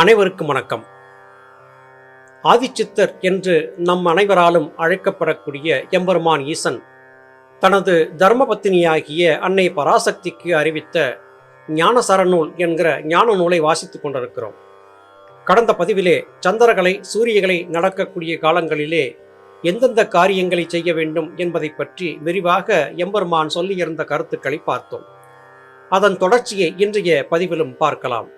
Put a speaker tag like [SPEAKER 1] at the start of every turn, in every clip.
[SPEAKER 1] அனைவருக்கும் வணக்கம். ஆதிச்சித்தர் என்று நம் அனைவராலும் அழைக்கப்படக்கூடிய எம்பெருமான் ஈசன் தனது தர்மபத்தினியாகிய அன்னை பராசக்திக்கு அறிவித்த ஞானசரநூல் என்கிற ஞான நூலை வாசித்துக் கொண்டிருக்கிறோம். கடந்த பதிவிலே சந்திரகலை சூரியகளை நடக்கக்கூடிய காலங்களிலே எந்தெந்த காரியங்களை செய்ய வேண்டும் என்பதை பற்றி விரிவாக எம்பெருமான் சொல்லியிருந்த கருத்துக்களை பார்த்தோம். அதன் தொடர்ச்சியை இன்றைய பதிவிலும் பார்க்கலாம்.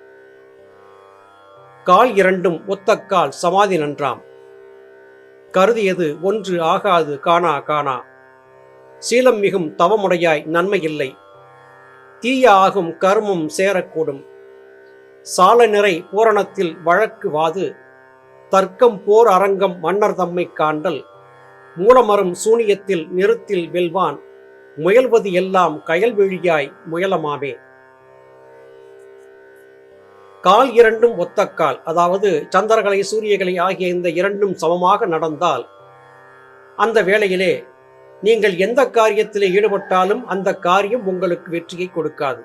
[SPEAKER 1] கால் இரண்டும் ஒத்தக்கால் சமாதி நன்றாம். கருதியது ஒன்று ஆகாது காணா காணா. சீலம் மிகும் தவமுடையாய் நன்மை இல்லை தீய ஆகும் கர்மம் சேரக்கூடும். சால நிறை பூரணத்தில் வழக்கு வாது. தர்க்கம் போர் அரங்கம் மன்னர் தம்மை காண்டல். மூலமரும் சூனியத்தில் நிறுத்தில் வெல்வான். முயல்வது எல்லாம் கயல்விழியாய் முயலமாவே கால் இரண்டும் ஒத்த கால். அதாவது சந்திரகலை சூரியகலை ஆகிய இந்த இரண்டும் சமமாக நடந்தால் அந்த வேளையிலே நீங்கள் எந்த காரியத்திலே ஈடுபட்டாலும் அந்த காரியம் உங்களுக்கு வெற்றியை கொடுக்காது.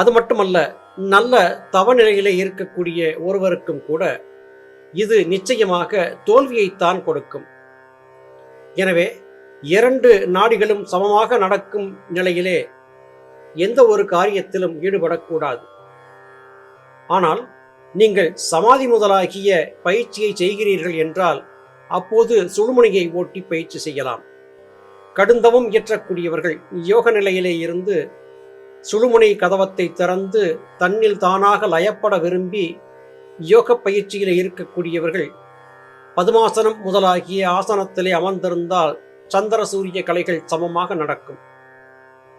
[SPEAKER 1] அது மட்டுமல்ல நல்ல தவநிலையிலே இருக்கக்கூடிய ஒருவருக்கும் கூட இது நிச்சயமாக தோல்வியைத்தான் கொடுக்கும். எனவே இரண்டு நாடிகளும் சமமாக நடக்கும் நிலையிலே எந்த ஒரு காரியத்திலும் ஈடுபடக்கூடாது. ஆனால் நீங்கள் சமாதி முதலாகிய பயிற்சியை செய்கிறீர்கள் என்றால் அப்போது சுழுமுனையை ஓட்டி பயிற்சி செய்யலாம். கடுந்தவம் இயற்றக்கூடியவர்கள் யோக நிலையிலே இருந்து சுழுமுனை கதவத்தை திறந்து தன்னில் தானாக லயப்பட விரும்பி யோக பயிற்சியில் இருக்கக்கூடியவர்கள் பதுமாசனம் முதலாகிய ஆசனத்திலே அமர்ந்திருந்தால் சந்திர சூரிய கலைகள் சமமாக நடக்கும்.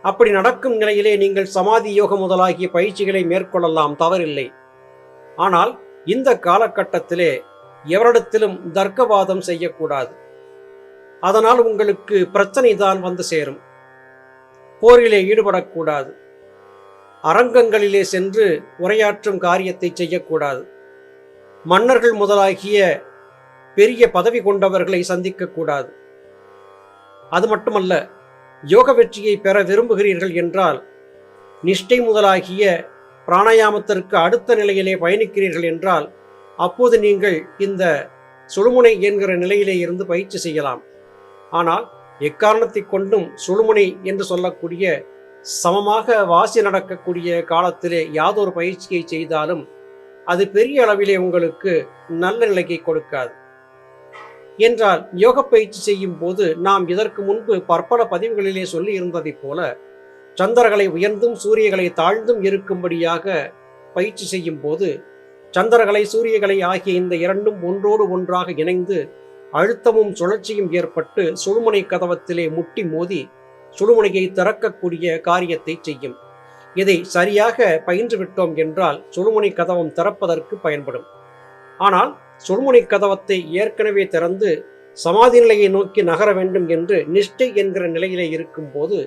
[SPEAKER 1] அப்படி நடக்கும் நிலையிலே நீங்கள் சமாதி யோகம் முதலாகிய பயிற்சிகளை மேற்கொள்ளலாம் தவறில்லை. ஆனால் இந்த காலகட்டத்திலே எவரிடத்திலும் தர்க்கவாதம் செய்யக்கூடாது. அதனால் உங்களுக்கு பிரச்சனை தான் வந்து சேரும். போரிலே ஈடுபடக்கூடாது. அரங்கங்களிலே சென்று உரையாற்றும் காரியத்தை செய்யக்கூடாது. மன்னர்கள் முதலாகிய பெரிய பதவி கொண்டவர்களை சந்திக்கக்கூடாது. அது மட்டுமல்ல யோக வெற்றியை பெற விரும்புகிறீர்கள் என்றால் நிஷ்டை முதலாகிய பிராணாயாமத்திற்கு அடுத்த நிலையிலே பயணிக்கிறீர்கள் என்றால் அப்போது நீங்கள் இந்த சுழுமுனை என்கிற நிலையிலே இருந்து பயிற்சி செய்யலாம். ஆனால் எக்காரணத்தை கொண்டும் சுழுமுனை என்று சொல்லக்கூடிய சமமாக வாசி நடக்கக்கூடிய காலத்திலே யாதொரு பயிற்சியை செய்தாலும் அது பெரிய அளவிலே உங்களுக்கு நல்ல நிலையை கொடுக்காது. என்றால் யோக பயிற்சி செய்யும் போது நாம் இதற்கு முன்பு பற்பல பதிவுகளிலே சொல்லி இருந்ததைப் போல சந்திரகளை உயர்ந்தும் சூரியகளை தாழ்ந்தும் இருக்கும்படியாக பயிற்சி செய்யும் போது சந்திரகளை சூரியகளை ஆகிய இந்த இரண்டும் ஒன்றோடு ஒன்றாக இணைந்து அழுத்தமும் சுழற்சியும் ஏற்பட்டு சுழுமுனை கதவத்திலே முட்டி மோதி சுழுமுனையை திறக்கக்கூடிய காரியத்தை செய்யும். இதை சரியாக பயின்று விட்டோம் என்றால் சுழுமுனை கதவம் திறப்பதற்கு பயன்படும். ஆனால் சுழுமுனை கதவத்தை ஏற்கனவே திறந்து சமாதி நிலையை நோக்கி நகர வேண்டும் என்று நிஷ்டை என்கிற நிலையிலே இருக்கும்போது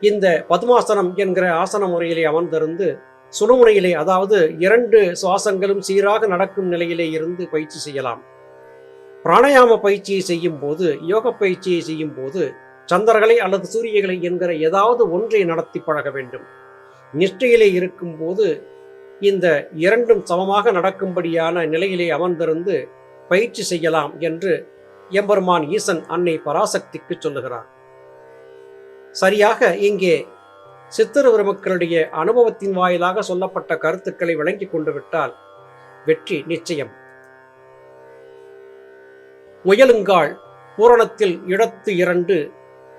[SPEAKER 1] இந்த பத்மாசனம் என்கிற ஆசன முறையிலே அமர்ந்திருந்து சுழுமுனையிலே அதாவது இரண்டு சுவாசங்களும் சீராக நடக்கும் நிலையிலே இருந்து பயிற்சி செய்யலாம். பிராணாயாம பயிற்சியை செய்யும் போது யோக பயிற்சியை செய்யும் போது சந்திரகளை அல்லது சூரியகளை என்கிற ஏதாவது ஒன்றை நடத்தி பழக வேண்டும். நிஷ்டையிலே இருக்கும்போது இந்த இரண்டும் சமமாக நடக்கும்படியான நிலையிலே அமர்ந்திருந்து பயிற்சி செய்யலாம் என்று எம்பெருமான் ஈசன் அன்னை பராசக்திக்கு சொல்லுகிறார். சரியாக இங்கே சித்திர பெருமக்களுடைய அனுபவத்தின் வாயிலாக சொல்லப்பட்ட கருத்துக்களை விளங்கி கொண்டு விட்டால் வெற்றி நிச்சயம். முயலுங்கால் பூரணத்தில் இடத்து இரண்டு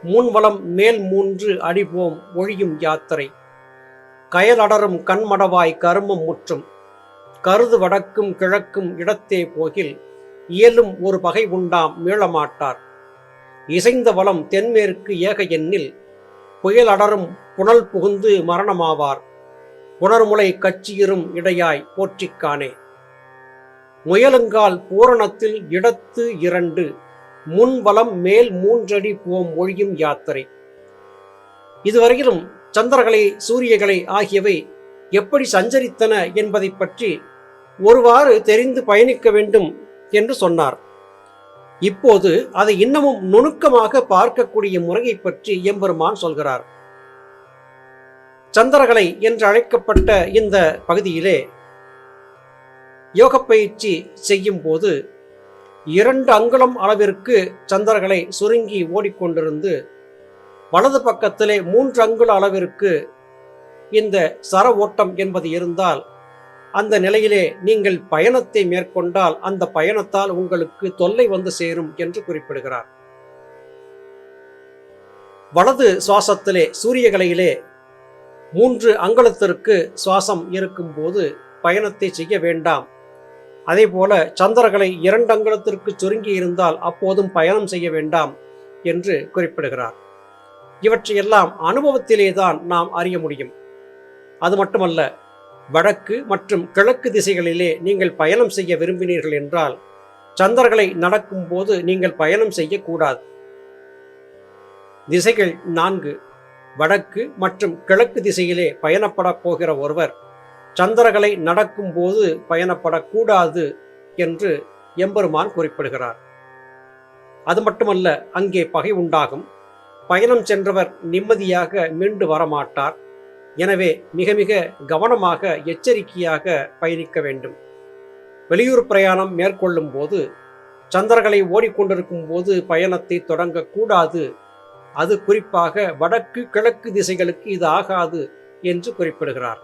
[SPEAKER 1] மூன்வளம் மேல் மூன்று அடிபோம் ஒழியும் யாத்திரை. கயலடரும் கண்மடவாய் கருமம் முற்றும். கருது வடக்கும் கிழக்கும் இடத்தே போகில் இயலும் ஒரு பகை உண்டாம் மீளமாட்டார். இசைந்த வளம் தென்மேற்கு ஏக எண்ணில் புயல் அடரும் புனல் புகுந்து மரணமாவார். புனர்முலை கச்சியிரும் இடையாய் போற்றிக்கானே. முயலுங்கால் பூரணத்தில் இடத்து இரண்டு முன்வலம் மேல் மூன்றடி போம் ஒழியும் யாத்திரை. இதுவரையிலும் சந்திரகலை சூரியகலை ஆகியவை எப்படி சஞ்சரித்தன என்பதை பற்றி ஒருவாறு தெரிந்து பயணிக்க வேண்டும் என்று சொன்னார். இப்போது அதை இன்னமும் நுணுக்கமாக பார்க்கக்கூடிய முறையை பற்றி எம்பெருமான் சொல்கிறார். சந்திரகலை என்று அழைக்கப்பட்ட இந்த பகுதியிலே யோக பயிற்சி செய்யும் போது இரண்டு அங்குலம் அளவிற்கு சந்திரகளை சுருங்கி ஓடிக்கொண்டிருந்து வலது பக்கத்திலே மூன்று அங்குல அளவிற்கு இந்த சர ஓட்டம் என்பது இருந்தால் அந்த நிலையிலே நீங்கள் பயணத்தை மேற்கொண்டால் அந்த பயணத்தால் உங்களுக்கு தொல்லை வந்து சேரும் என்று குறிப்பிடுகிறார். வலது சுவாசத்திலே சூரியகலையிலே மூன்று அங்குலத்திற்கு சுவாசம் இருக்கும்போது பயணத்தை செய்ய வேண்டாம். அதே போல சந்திரகலை இரண்டு அங்குலத்திற்கு சுருங்கி இருந்தால் அப்போதும் பயணம் செய்ய வேண்டாம் என்று குறிப்பிடுகிறார். இவற்றையெல்லாம் அனுபவத்திலே தான் நாம் அறிய முடியும். அது மட்டுமல்ல வடக்கு மற்றும் கிழக்கு திசைகளிலே நீங்கள் பயணம் செய்ய விரும்பினீர்கள் என்றால் சந்திரகளை நடக்கும்போது நீங்கள் பயணம் செய்யக்கூடாது. திசைகள் நான்கு வடக்கு மற்றும் கிழக்கு திசையிலே பயணப்படப் போகிற ஒருவர் சந்திரகளை நடக்கும்போது பயணப்படக்கூடாது என்று எம்பெருமான் குறிப்பிடுகிறார். அது மட்டுமல்ல அங்கே பகை உண்டாகும். பயணம் சென்றவர் நிம்மதியாக மீண்டு வரமாட்டார். எனவே மிக மிக கவனமாக எச்சரிக்கையாக பயணிக்க வேண்டும். வெளியூர் பிரயாணம் மேற்கொள்ளும் போது சந்திரகளை ஓடிக்கொண்டிருக்கும் போது பயணத்தை தொடங்கக்கூடாது. அது குறிப்பாக வடக்கு கிழக்கு திசைகளுக்கு இது ஆகாது என்று குறிப்பிடுகிறார்.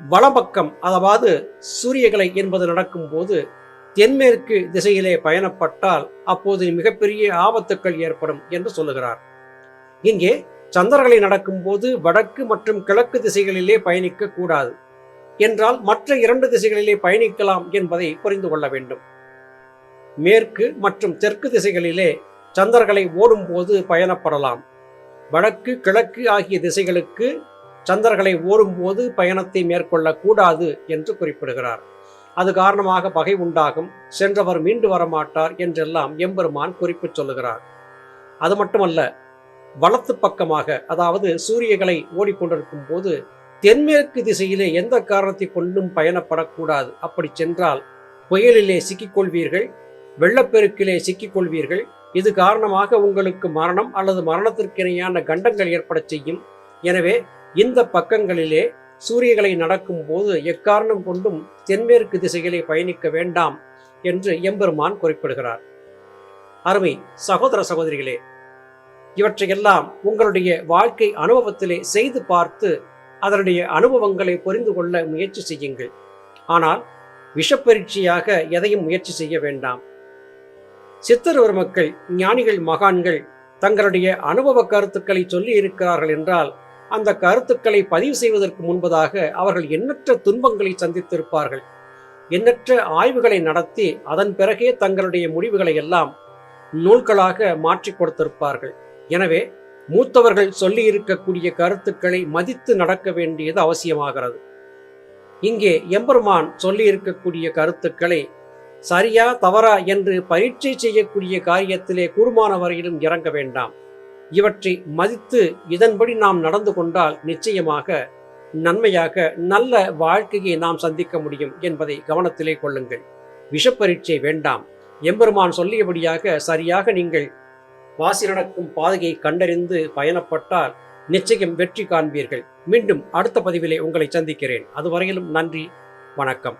[SPEAKER 1] வலப்பக்கம் அதாவது சூரியகலை என்பது நடக்கும்போது தென்மேற்கு திசையிலே பயணப்பட்டால் அப்போது மிகப்பெரிய ஆபத்துக்கள் ஏற்படும் என்று சொல்லுகிறார். இங்கே சந்திரகளை நடக்கும்போது வடக்கு மற்றும் கிழக்கு திசைகளிலே பயணிக்க கூடாது என்றால் மற்ற இரண்டு திசைகளிலே பயணிக்கலாம் என்பதை புரிந்து கொள்ள வேண்டும். மேற்கு மற்றும் தெற்கு திசைகளிலே சந்திரகலை ஓடும்போது பயணப்படலாம். வடக்கு கிழக்கு ஆகிய திசைகளுக்கு சந்திரகலை ஓடும்போது பயணத்தை மேற்கொள்ளக்கூடாது என்று குறிப்பிடுகிறார். அது காரணமாக பகை உண்டாகும். சென்றவர் மீண்டு வரமாட்டார் என்றெல்லாம் எம்பெருமான் குறிப்பு சொல்லுகிறார். அது மட்டுமல்ல வலத்து பக்கமாக அதாவது சூரியகளை ஓடிக்கொண்டிருக்கும் போது தென்மேற்கு திசையிலே எந்த காரணத்தை கொண்டும் பயணப்படக்கூடாது. அப்படி சென்றால் புயலிலே சிக்கிக்கொள்வீர்கள் வெள்ளப்பெருக்கிலே சிக்கிக்கொள்வீர்கள். இது காரணமாக உங்களுக்கு மரணம் அல்லது மரணத்திற்கு இணையான கண்டங்கள் ஏற்படச் செய்யும். எனவே இந்த பக்கங்களிலே சூரியகளை நடக்கும் போது எக்காரணம் கொண்டும் தென்மேற்கு திசைகளை பயணிக்க வேண்டாம் என்று எம்பெருமான் குறிப்பிடுகிறார். அருமை சகோதர சகோதரிகளே இவற்றையெல்லாம் உங்களுடைய வாழ்க்கை அனுபவத்திலே செய்து பார்த்து அதனுடைய அனுபவங்களை புரிந்து கொள்ள முயற்சி செய்யுங்கள். ஆனால் விஷப்பரீட்சையாக எதையும் முயற்சி செய்ய வேண்டாம். சித்தர் மக்கள் ஞானிகள் மகான்கள் தங்களுடைய அனுபவ கருத்துக்களை சொல்லி இருக்கிறார்கள் என்றால் அந்த கருத்துக்களை பதிவு செய்வதற்கு முன்பதாக அவர்கள் எண்ணற்ற துன்பங்களை சந்தித்திருப்பார்கள். எண்ணற்ற ஆய்வுகளை நடத்தி அதன் பிறகே தங்களுடைய முடிவுகளை எல்லாம் நூல்களாக மாற்றி கொடுத்திருப்பார்கள். எனவே மூத்தவர்கள் சொல்லி இருக்கக்கூடிய கருத்துக்களை மதித்து நடக்க வேண்டியது அவசியமாகிறது. இங்கே எம்பெருமான் சொல்லி இருக்கக்கூடிய கருத்துக்களை சரியா தவறா என்று பரீட்சை செய்யக்கூடிய காரியத்திலே கூடுமான வரையிலும் இறங்க வேண்டாம். இவற்றை மதித்து இதன்படி நாம் நடந்து கொண்டால் நிச்சயமாக நன்மையாக நல்ல வாழ்க்கையை நாம் சந்திக்க முடியும் என்பதை கவனத்திலே கொள்ளுங்கள். விஷப்பரீட்சை வேண்டாம். எம்பெருமான் சொல்லியபடியாக சரியாக நீங்கள் வாசி நடக்கும் பாதையை கண்டறிந்து பயணப்பட்டால் நிச்சயம் வெற்றி காண்பீர்கள். மீண்டும் அடுத்த பதிவிலே உங்களை சந்திக்கிறேன். அதுவரையிலும் நன்றி வணக்கம்.